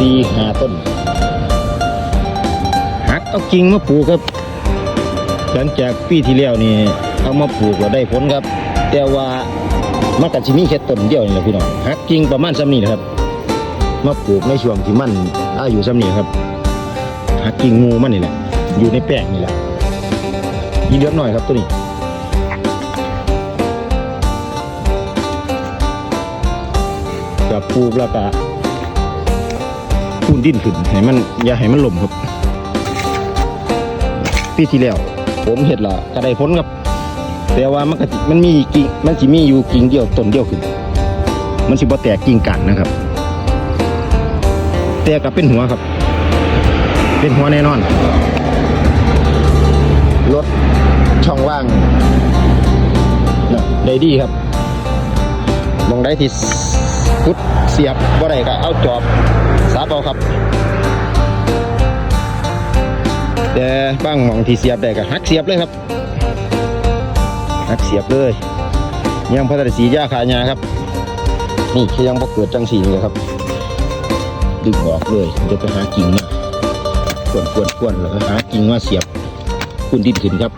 ต้นหักเอากิ่งมาปลูกครับ หลังจากปีที่แล้วนี่เอามาปลูกแล้วได้ผลครับ แต่ว่ามันก็สิมีแค่ต้นเดียวนี่แหละพี่น้องหักกิ่งประมาณซ้ำนี้นะครับมาปลูกในช่วงที่มันอายุซ้ำนี้ครับหักกิ่งงูมันนี่แหละอยู่ในแป้งนี่แหละยีเลือกหน่อยครับตัวนี้กับปลูกแล้วก็ ปูนดินขึ้นให้มันอย่าให้มันหล่มครับปีที่แล้วผมเห็ดละก็ได้ผลครับ แต่ว่ามันก็สิมันมีกิ่งมันสิมีอยู่กิ่งเดียวต้นเดียวขึ้น มันสิบ่แตกกิ่งกันนะครับ แต่ก็เป็นหัวครับ เป็นหัวแน่นอนลดช่องว่างนะได้ดีครับมองได้ที่พุดเสียบบ่าได้ก็เอาจอบ สาบเอาครับ แต่บ้างมองที่เสียบได้ก็หักเสียบเลยครับหักเสียบเลยยังพัฒนาสียาขายาครับ นี่แค่ยังพอเกิดจังสีเลยครับ ดึงออกเลยเดี๋ยวไปหากิ่งมากวนกวนกวนแล้วก็หากิ่งมาเสียบคุณดินขึ้นครับ